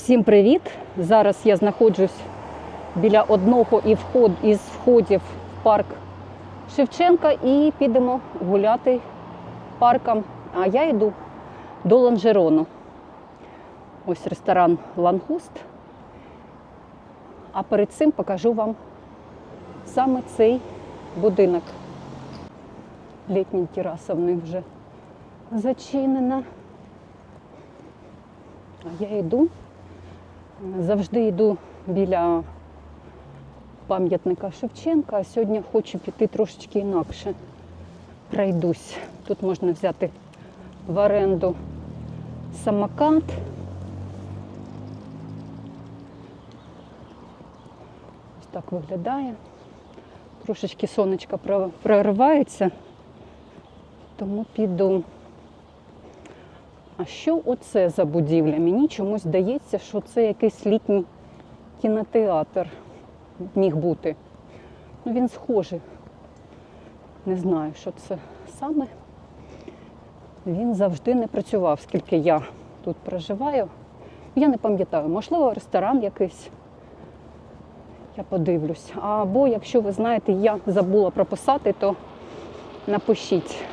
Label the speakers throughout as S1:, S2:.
S1: Всім привіт! Зараз я знаходжусь біля одного із входів в парк Шевченка і підемо гуляти парком. А я йду до Ланжерону. Ось ресторан Лангуст. А перед цим покажу вам саме цей будинок. Літня тераса в них вже зачинена. А я йду, завжди йду біля пам'ятника Шевченка, а сьогодні хочу піти трошечки інакше. Пройдусь. Тут можна взяти в оренду самокат. Ось так виглядає. Трошечки сонечко проривається, тому піду. А що оце за будівля? Мені чомусь здається, що це якийсь літній кінотеатр міг бути. Ну, він схожий. Не знаю, що це саме. Він завжди не працював, скільки я тут проживаю. Я не пам'ятаю, можливо, ресторан якийсь. Я подивлюсь. Або якщо ви знаєте, я забула прописати, то напишіть.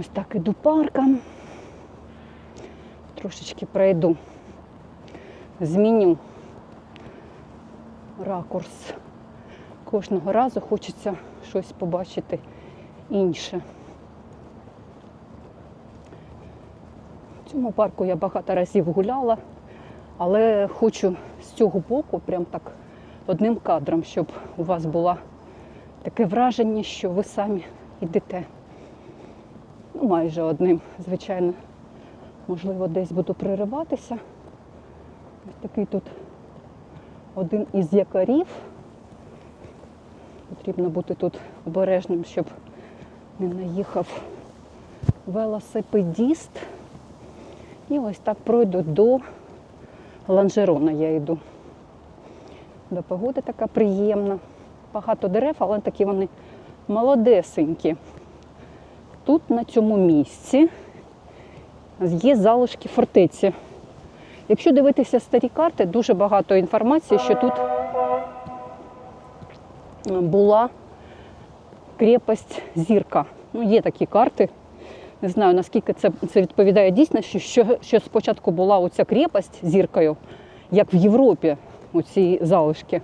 S1: Ось так іду парком. Трошечки пройду. Зміню ракурс. Кожного разу хочеться щось побачити інше. В цьому парку я багато разів гуляла, але хочу з цього боку, прям так одним кадром, щоб у вас було таке враження, що ви самі йдете. Ну, майже одним, звичайно. Можливо, десь буду пририватися. Ось такий тут один із якорів. Потрібно бути тут обережним, щоб не наїхав велосипедіст. І ось так пройду до Ланжерона я йду. До погоди така приємна. Багато дерев, але такі вони молодесенькі. Тут на цьому місці є залишки фортеці. Якщо дивитися старі карти, дуже багато інформації, що тут була крепость Зірка. Ну, є такі карти. Не знаю, наскільки це, це відповідає дійсності, що, що спочатку була оця крепость зіркою, як в Європі, оці залишки.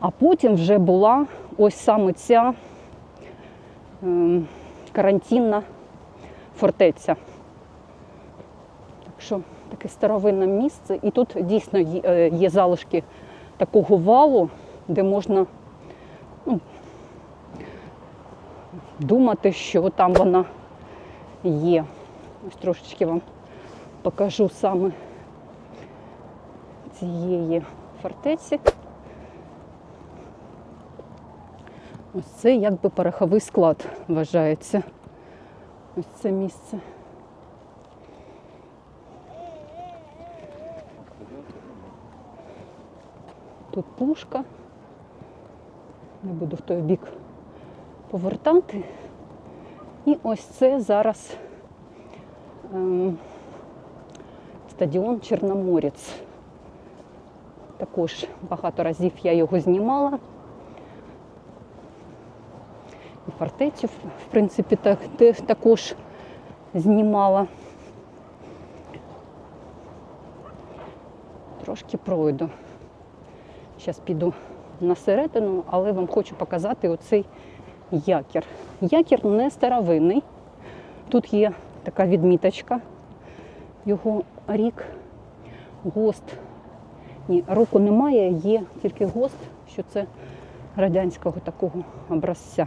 S1: А потім вже була ось саме ця ем, карантинна фортеця. Так що таке старовинне місце. І тут дійсно є, е, залишки такого валу, де можна ну, думати, що там вона є. Ось трошечки вам покажу саме цієї фортеці. Ось це якби пороховий склад вважається. Ось це місце. Тут пушка. Не буду в той бік повертати. І ось це зараз ем, стадіон Чорноморець. Також багато разів я його знімала. І в принципі, так, також знімала. Трошки пройду. Зараз піду на середину, але вам хочу показати оцей якір. Якір не старовинний. Тут є така відміточка. Його рік, ГОСТ. Ні, року немає, є тільки ГОСТ, що це радянського такого образця.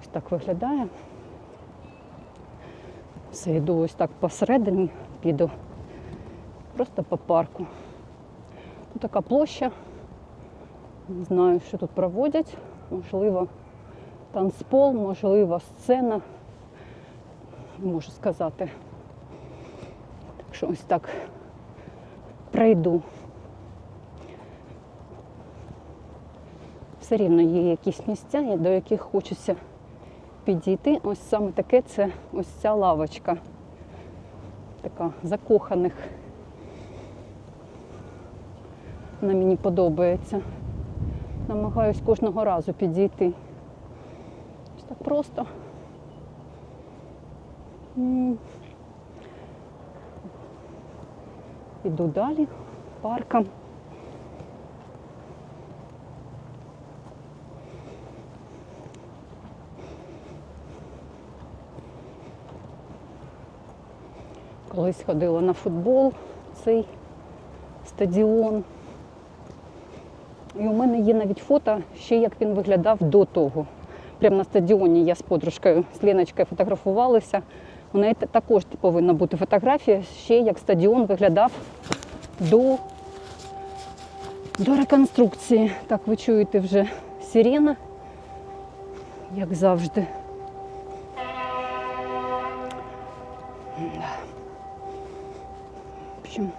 S1: Ось так виглядає. Все, йду ось так посередині, піду просто по парку. Тут така площа. Не знаю, що тут проводять. Можливо, танцпол, можливо, сцена. Можу сказати. Так що ось так пройду. все рівно є якісь місця, до яких хочеться підійти. Ось саме таке це ось ця лавочка. Така закоханих. Вона мені подобається. Намагаюсь кожного разу підійти. Ось так просто. Іду далі парком. Колись ходила на футбол, цей стадіон. І у мене є навіть фото, ще як він виглядав до того. Прямо на стадіоні я з подружкою, з Леночкою фотографувалася. У неї також повинна бути фотографія, ще як стадіон виглядав до, до реконструкції. Так, ви чуєте вже сирена, як завжди. Общем,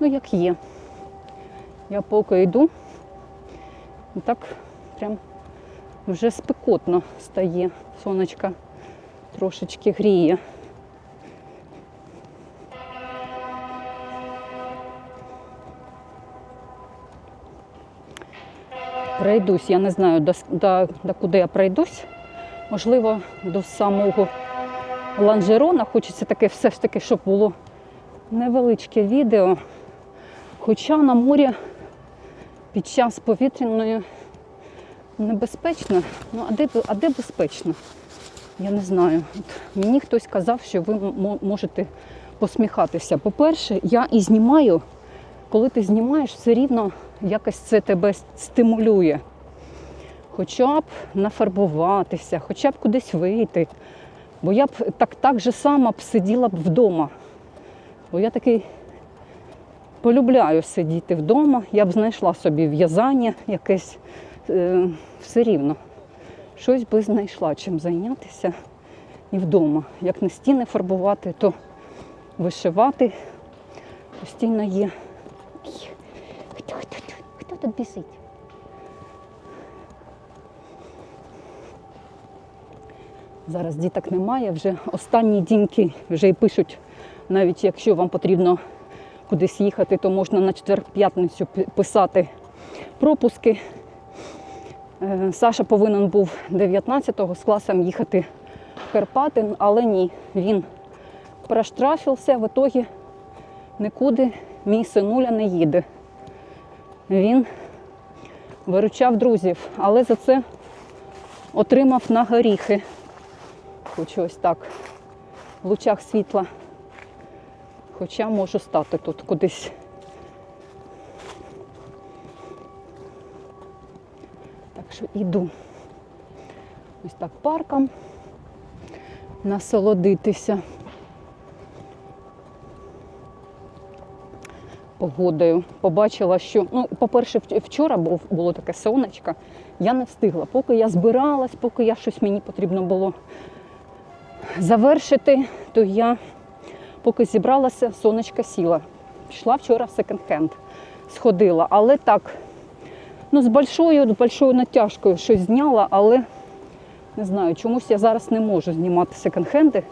S1: ну як є. Я поки йду, і так прям вже спекотно стає. Сонечка трошечки гріє. Пройдусь, я не знаю, до, до, до куди я пройдусь. Можливо, до самого ланжерона. Хочеться таке все ж таки, щоб було невеличке відео. Хоча на морі під час повітряної небезпечно. Ну, а де, а де безпечно? Я не знаю. От мені хтось казав, що ви можете посміхатися. По-перше, я і знімаю, коли ти знімаєш, все рівно якось це тебе стимулює. Хоча б нафарбуватися, хоча б кудись вийти. Бо я б так, так же само б сиділа б вдома. Бо я такий полюбляю сидіти вдома, я б знайшла собі в'язання якесь е, все рівно. Щось би знайшла чим зайнятися і вдома. Як не стіни фарбувати, то вишивати постійно є. Хто, тут бісить? Зараз діток немає, вже останні діньки вже й пишуть, навіть якщо вам потрібно кудись їхати, то можна на четвер-п'ятницю писати пропуски. Е, Саша повинен був 19-го з класом їхати в Карпати, але ні, він проштрафився, в ітогі нікуди мій синуля не їде. Він виручав друзів, але за це отримав на горіхи. Хочу ось так в лучах світла. Хоча можу стати тут кудись. Так що іду ось так парком насолодитися погодою. Побачила, що, ну, по-перше, вчора було таке сонечко, я не встигла. Поки я збиралась, поки я щось мені потрібно було завершити, то я поки зібралася, сонечко сіла. Пішла вчора в секонд-хенд, сходила, але так, ну, з большою, з большою натяжкою щось зняла, але не знаю, чомусь я зараз не можу знімати секонд-хенди.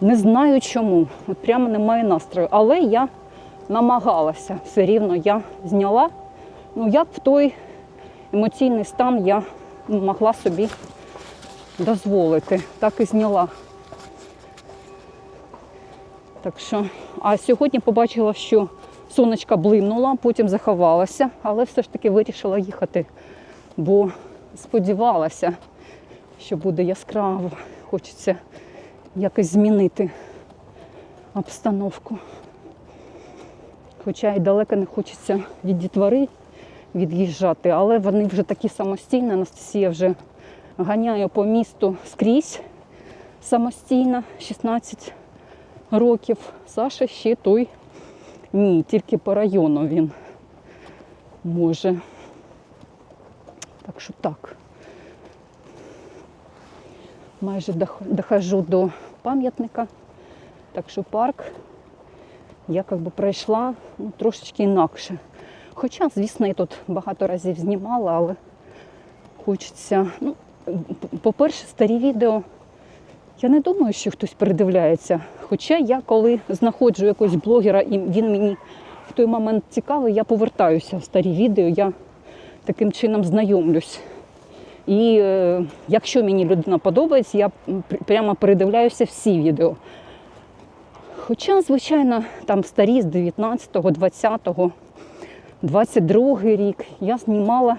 S1: Не знаю чому. От прямо немає настрою. Але я намагалася все рівно, я зняла. Ну, як в той емоційний стан я могла собі дозволити. Так і зняла. Так що, а сьогодні побачила, що сонечка блимнула, потім заховалася, але все ж таки вирішила їхати, бо сподівалася, що буде яскраво. Хочеться якось змінити обстановку. Хоча і далеко не хочеться від дітвори від'їжджати, але вони вже такі самостійні. Анастасія вже ганяє по місту скрізь самостійно, 16 років. Саша ще той ні, тільки по району він може. Так що так. Майже дохожу до пам'ятника. Так що парк я як би пройшла ну, трошечки інакше. Хоча, звісно, я тут багато разів знімала, але хочеться. Ну, по-перше, старі відео. Я не думаю, що хтось передивляється. Хоча я коли знаходжу якогось блогера і він мені в той момент цікавий, я повертаюся в старі відео, я таким чином знайомлюсь. І е, якщо мені людина подобається, я прямо передивляюся всі відео. Хоча, звичайно, там старі з 19-го, 20-го, 22-й рік я знімала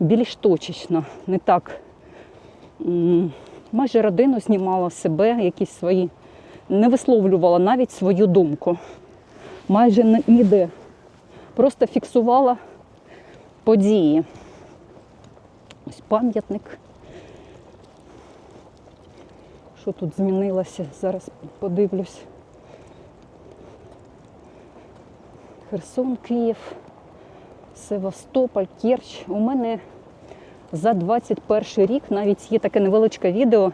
S1: більш точечно, не так. Майже родину знімала себе, якісь свої, не висловлювала навіть свою думку. Майже ніде. Просто фіксувала події. Ось пам'ятник. Що тут змінилося? Зараз подивлюсь. Херсон, Київ, Севастополь, Керч. У мене за 21 рік навіть є таке невеличке відео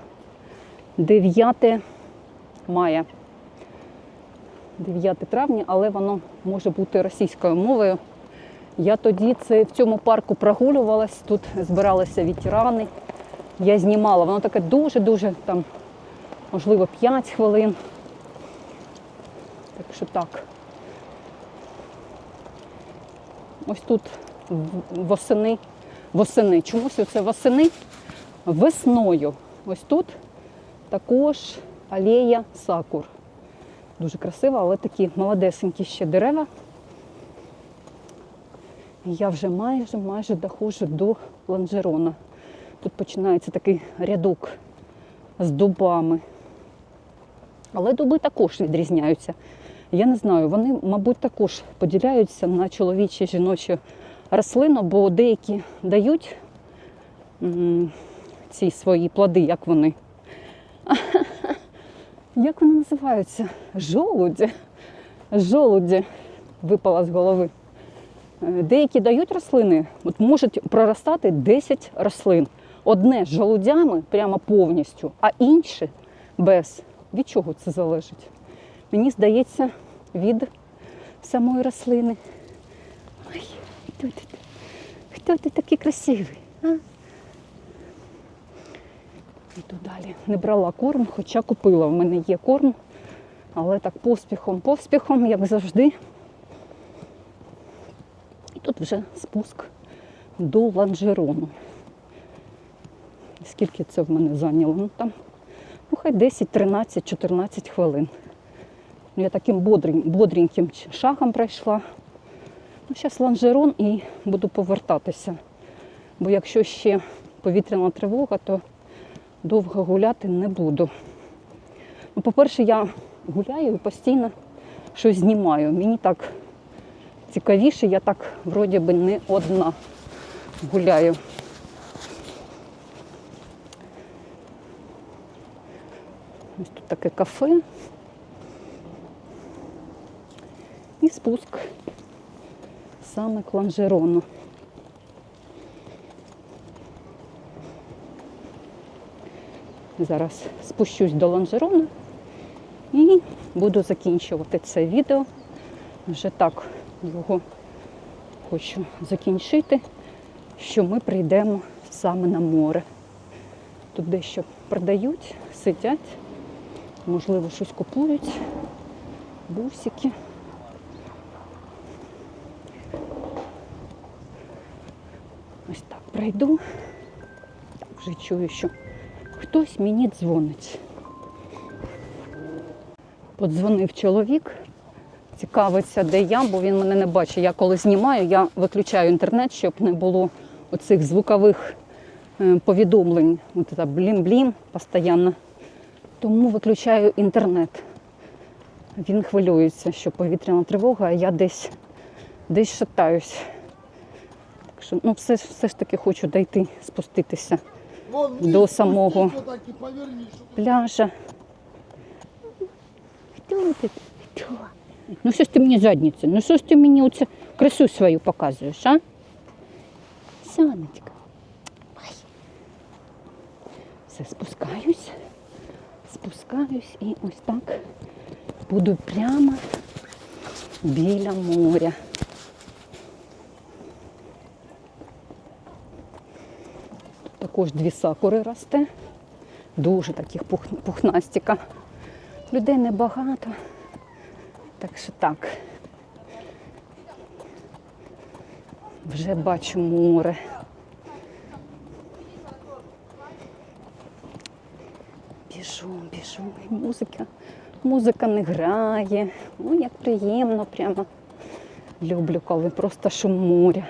S1: 9 мая. 9 травня, але воно може бути російською мовою. Я тоді це в цьому парку прогулювалась, тут збиралися ветерани. Я знімала, воно таке дуже-дуже там, можливо, 5 хвилин. Так що так. Ось тут восени, восени. Чомусь оце восени весною. Ось тут також алея сакур. Дуже красива, але такі молодесенькі ще дерева. Я вже майже майже доходжу до ланжерона. Тут починається такий рядок з дубами. Але дуби також відрізняються. Я не знаю, вони, мабуть, також поділяються на чоловічі жіночі рослини, бо деякі дають ці свої плоди, як вони. Як вони називаються? Жолуді. Жолуді випала з голови. Е, Деякі дають рослини, от можуть проростати 10 рослин. Одне з жолудями прямо повністю, а інше без. Від чого це залежить? Мені здається, від самої рослини. Ой, хто ти? Хто ти такий красивий? А? Іду далі. Не брала корм, хоча купила. В мене є корм, але так поспіхом, поспіхом, як завжди. І тут вже спуск до ланжерону. Скільки це в мене зайняло? Ну там, ну хай 10, 13, 14 хвилин. Я таким бодреньким шагом пройшла. Ну, зараз ланжерон і буду повертатися. Бо якщо ще повітряна тривога, то довго гуляти не буду. Ну, по-перше, я гуляю і постійно щось знімаю. Мені так цікавіше, я так вроді би не одна гуляю. Ось тут таке кафе. І спуск саме к ланжерону. Зараз спущусь до ланжерону і буду закінчувати це відео. Вже так його хочу закінчити, що ми прийдемо саме на море. Тут дещо продають, сидять, можливо, щось купують, бусики. Пройду. Вже чую, що хтось мені дзвонить. Подзвонив чоловік, цікавиться, де я, бо він мене не бачить. Я коли знімаю, я виключаю інтернет, щоб не було оцих звукових е, повідомлень. От це блін-блін постійно. Тому виключаю інтернет. Він хвилюється, що повітряна тривога, а я десь, десь шатаюсь. Що, ну, все, все ж таки хочу дойти, спуститися
S2: Вон
S1: До самого. пляжа. Хто ти? Хто? Ну що ж ти мені задниця? Ну що ж ти мені оце красу свою показуєш, а? Сонечко. Ай. Все, спускаюсь. Спускаюсь і ось так буду прямо біля моря. Також дві сакури росте. Дуже таких пух- пухнастіка. Людей небагато. Так що так. Вже бачу море. Біжу, біжу, музика. Музика не грає. Ну, як приємно прямо. Люблю, коли просто шум моря.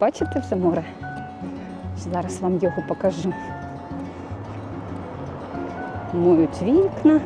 S1: Бачите все море? Зараз вам його покажу. Моють вікна.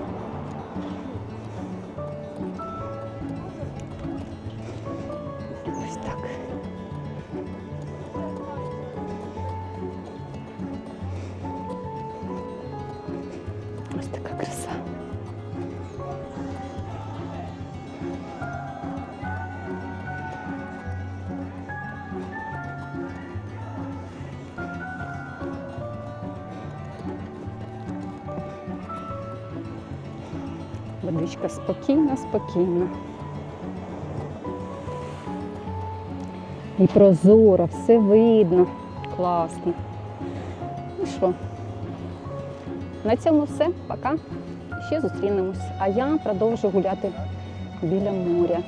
S1: Водичка спокійна, спокійна. І прозоро, все видно. Класно. Ну що, на цьому все. Пока. Ще зустрінемось. А я продовжу гуляти біля моря.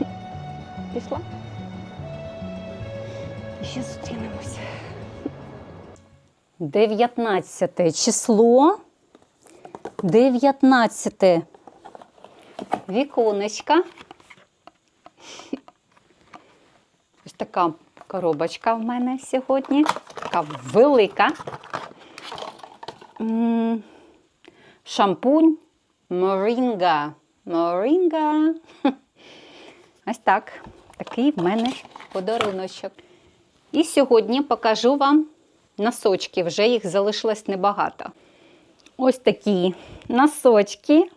S1: Пішла? Ще зустрінемось. 19 число. 19 віконечка. Ось така коробочка в мене сьогодні. Така велика. Шампунь Морінга. Морінга. Ось так. Такий в мене подаруночок. І сьогодні покажу вам носочки. Вже їх залишилось небагато. Ось такі носочки.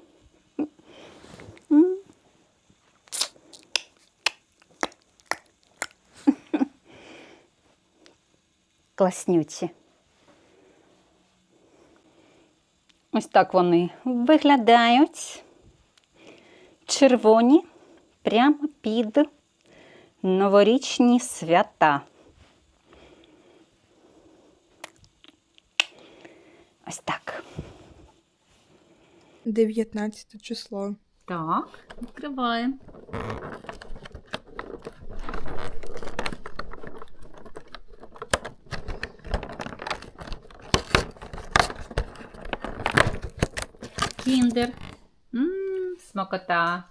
S1: Класнючі. Ось так вони виглядають. Червоні прямо під новорічні свята. Ось так.
S2: 19 число.
S1: Так, відкриваємо. Kinder. Mmm, smokota.